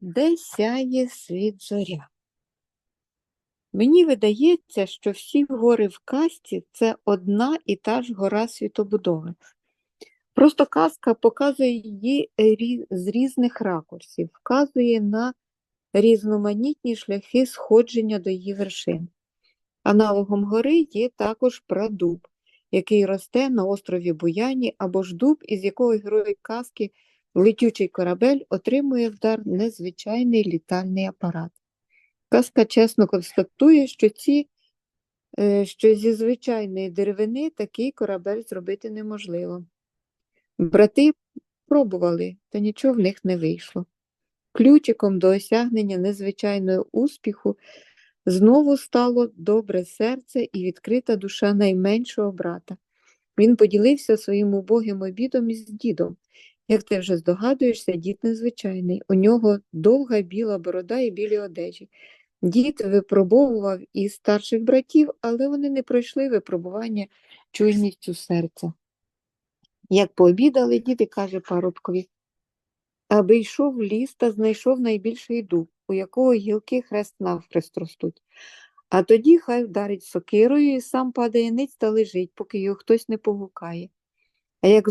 Де сяє світ зоря? Мені видається, що всі гори в казці це одна і та ж гора світобудови. Просто казка показує її з різних ракурсів, вказує на різноманітні шляхи сходження до її вершин. Аналогом гори є також прадуб, який росте на острові Буяні, або ж дуб, із якого герой казки летючий корабель отримує вдар незвичайний літальний апарат. Казка чесно констатує, що, ці, е, що зі звичайної деревини такий корабель зробити неможливо. Брати пробували, та нічого в них не вийшло. Ключиком до осягнення незвичайного успіху знову стало добре серце і відкрита душа найменшого брата. Він поділився своїм убогим обідом із дідом. Як ти вже здогадуєшся, дід незвичайний. У нього довга біла борода і білі одежі. Дід випробовував і старших братів, але вони не пройшли випробування чуйністю серця. Як пообідали, дід і каже парубкові, аби йшов в ліс та знайшов найбільший дуб, у якого гілки хрест навхрест ростуть. А тоді хай вдарить сокирою і сам падає ниць та лежить, поки його хтось не погукає. А як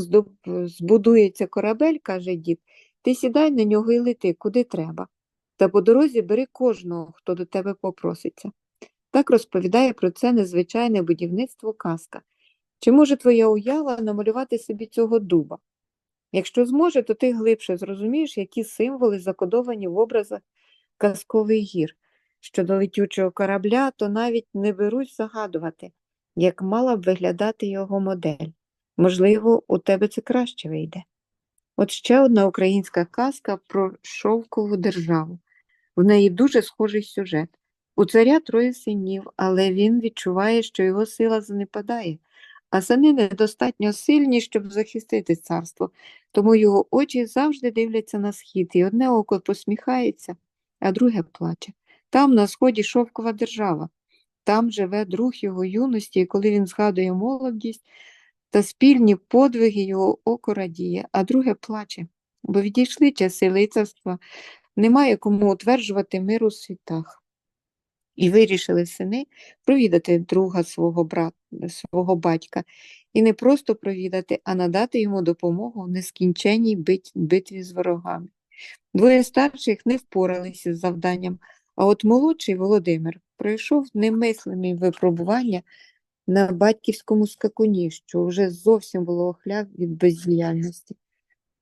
збудується корабель, каже дід, ти сідай на нього і лети, куди треба. Та по дорозі бери кожного, хто до тебе попроситься. Так розповідає про це незвичайне будівництво казка. Чи може твоя уява намалювати собі цього дуба? Якщо зможе, то ти глибше зрозумієш, які символи закодовані в образах казкових гір. Щодо летючого корабля, то навіть не берусь загадувати, як мала б виглядати його модель. Можливо, у тебе це краще вийде. От ще одна українська казка про шовкову державу. В неї дуже схожий сюжет. У царя троє синів, але він відчуває, що його сила занепадає, а сини недостатньо сильні, щоб захистити царство, тому його очі завжди дивляться на схід, і одне око посміхається, а друге плаче. Там на сході шовкова держава, там живе друг його юності, і коли він згадує молодість та спільні подвиги його око радіє, а друге плаче, бо відійшли часи лицарства, немає кому утверджувати мир у світах. І вирішили сини провідати друга свого брата, свого батька, і не просто провідати, а надати йому допомогу в нескінченній бит- битві з ворогами. Двоє старших не впоралися з завданням, а от молодший Володимир пройшов немислимі випробування на батьківському скакуні, що вже зовсім було охляв від бездіяльності.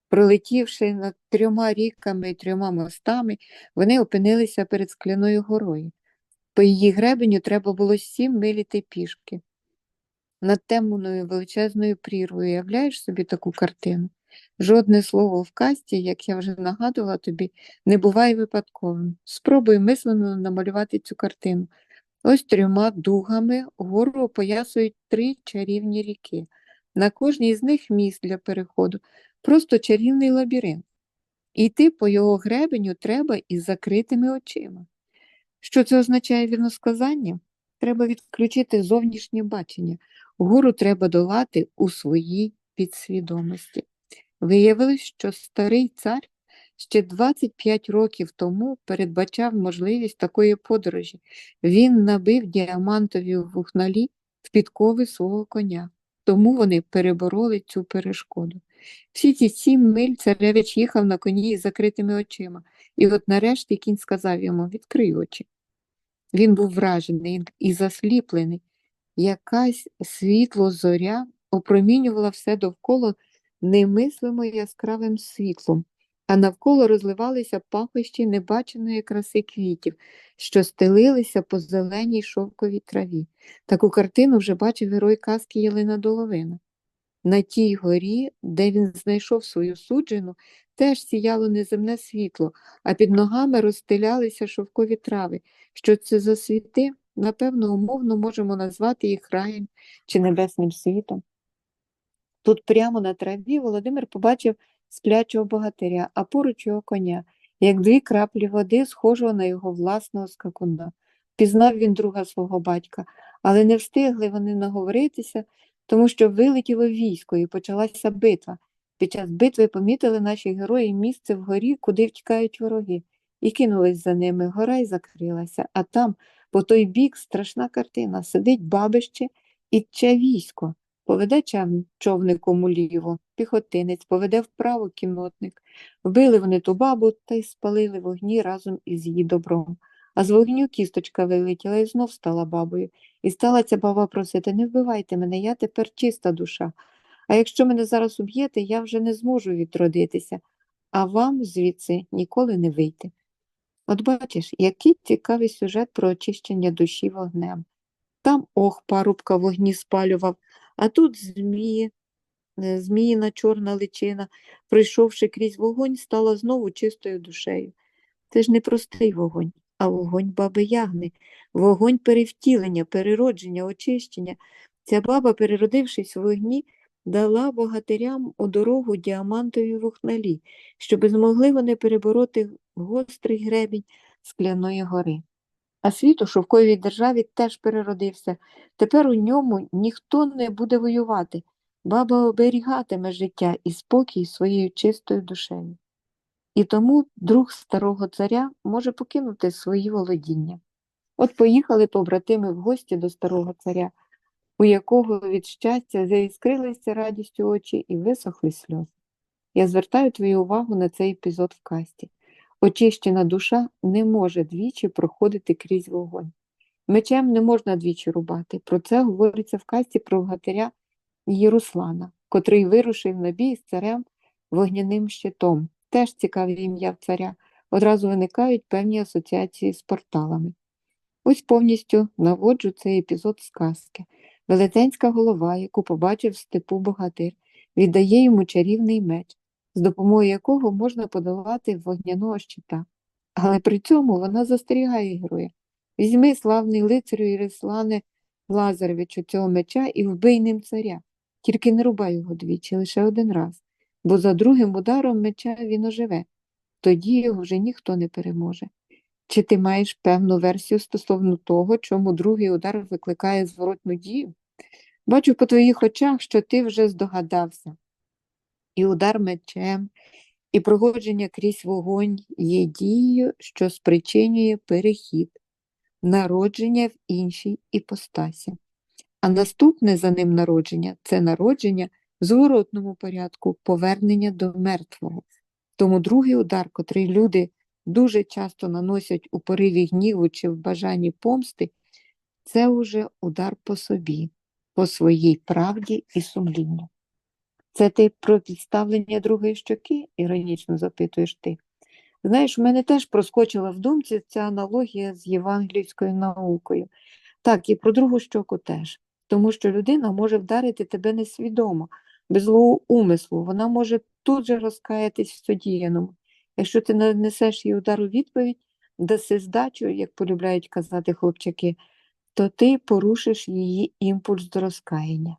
Пролетівши над трьома ріками і трьома мостами, вони опинилися перед скляною горою. По її гребеню треба було сім миліти пішки. Над темною величезною прірвою уявляєш собі таку картину? Жодне слово в касті, як я вже нагадувала тобі, не буває випадковим. Спробуй мислено намалювати цю картину. Ось трьома дугами гору опоясують три чарівні ріки. На кожній з них міст для переходу, просто чарівний лабіринт. Йти по його гребеню треба із закритими очима. Що це означає вірносказання? Треба відключити зовнішнє бачення. Гору треба долати у своїй підсвідомості. Виявилось, що старий цар ще 25 років тому передбачав можливість такої подорожі. Він набив діамантові вухналі в підкови свого коня, тому вони перебороли цю перешкоду. Всі ці сім миль царевич їхав на коні із закритими очима, і от нарешті кінь сказав йому «Відкрий очі». Він був вражений і засліплений. Якась світло зоря опромінювала все довкола немислимо яскравим світлом, а навколо розливалися пахощі небаченої краси квітів, що стелилися по зеленій шовковій траві. Таку картину вже бачив герой казки Єлина Доловина. На тій горі, де він знайшов свою суджену, теж сіяло неземне світло, а під ногами розстелялися шовкові трави. Що це за світи? Напевно, умовно можемо назвати їх раєм чи небесним світом. Тут прямо на траві Володимир побачив сплячого богатиря, а поруч його коня, як дві краплі води, схожого на його власного скакуна. Пізнав він друга свого батька, але не встигли вони наговоритися, тому що вилетіло військо і почалася битва. Під час битви помітили наші герої місце вгорі, куди втікають вороги. і кинулись за ними. Гора й закрилася, а там, по той бік, страшна картина. Сидить бабище і тче військо. Поведе човником уліво, піхотинець, поведе вправо кіннотник. Вбили вони ту бабу та й спалили вогні разом із її добром. А з вогню кісточка вилетіла і знов стала бабою. І стала ця баба просити, не вбивайте мене, я тепер чиста душа. А якщо мене зараз уб'єте, я вже не зможу відродитися, а вам звідси ніколи не вийти. От бачиш, який цікавий сюжет про очищення душі вогнем. Там ох, парубка вогні спалював, а тут змії, е, зміїна чорна личина, пройшовши крізь вогонь, стала знову чистою душею. Це ж не простий вогонь, а вогонь баби Ягни, вогонь перевтілення, переродження, очищення. Ця баба, переродившись в вогні, дала богатирям у дорогу діамантові вухналі, щоби змогли вони перебороти гострий гребінь скляної гори. А світ у шовковій державі теж переродився. Тепер у ньому ніхто не буде воювати. Баба оберігатиме життя і спокій своєю чистою душею. І тому друг старого царя може покинути свої володіння. От поїхали побратими в гості до старого царя, у якого від щастя заіскрилися радістю очі і висохли сльози. Я звертаю твою увагу на цей епізод в касті. Очищена душа не може двічі проходити крізь вогонь. Мечем не можна двічі рубати. Про це говориться в касті про богатиря Єруслана, котрий вирушив на бій з царем вогняним щитом. Теж цікаве ім'я царя. Одразу виникають певні асоціації з порталами. Ось повністю наводжу цей епізод сказки. Велетенська голова, яку побачив в степу богатир, віддає йому чарівний меч, з допомогою якого можна подолати вогняного щита. Але при цьому вона застерігає героя. Візьми, славний лицарю Ірислане Лазаревичу цього меча і вбий ним царя. Тільки не рубай його двічі, лише один раз, бо за другим ударом меча він оживе. Тоді його вже ніхто не переможе. Чи ти маєш певну версію стосовно того, чому другий удар викликає зворотну дію? Бачу по твоїх очах, що ти вже здогадався. І удар мечем, і проходження крізь вогонь є дією, що спричинює перехід, народження в іншій іпостасі. А наступне за ним народження це народження в зворотному порядку, повернення до мертвого. Тому другий удар, котрий люди дуже часто наносять у пориві гніву чи в бажанні помсти, це уже удар по собі, по своїй правді і сумлінню. Це ти про підставлення другої щоки, іронічно запитуєш ти. Знаєш, у мене теж проскочила в думці ця аналогія з євангельською наукою. Так, і про другу щоку теж. Тому що людина може вдарити тебе несвідомо, без злого умислу. Вона може тут же розкаятись в содіяному. Якщо ти нанесеш їй удар у відповідь, даси здачу, як полюбляють казати хлопчаки, то ти порушиш її імпульс до розкаяння.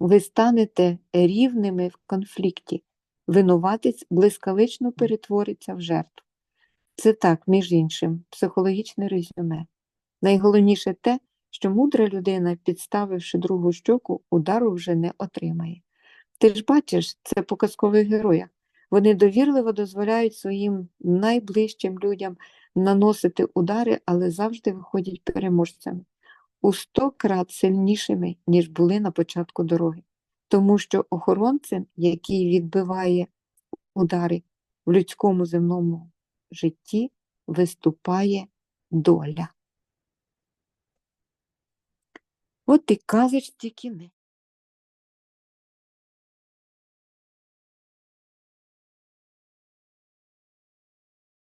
Ви станете рівними в конфлікті, винуватець блискавично перетвориться в жертву. Це так, між іншим, психологічне резюме. Найголовніше те, що мудра людина, підставивши другу щоку, удару вже не отримає. Ти ж бачиш, це по казкових героях. Вони довірливо дозволяють своїм найближчим людям наносити удари, але завжди виходять переможцями у сто крат сильнішими, ніж були на початку дороги. Тому що охоронцем, який відбиває удари в людському земному житті, виступає доля. От і казочці кінець.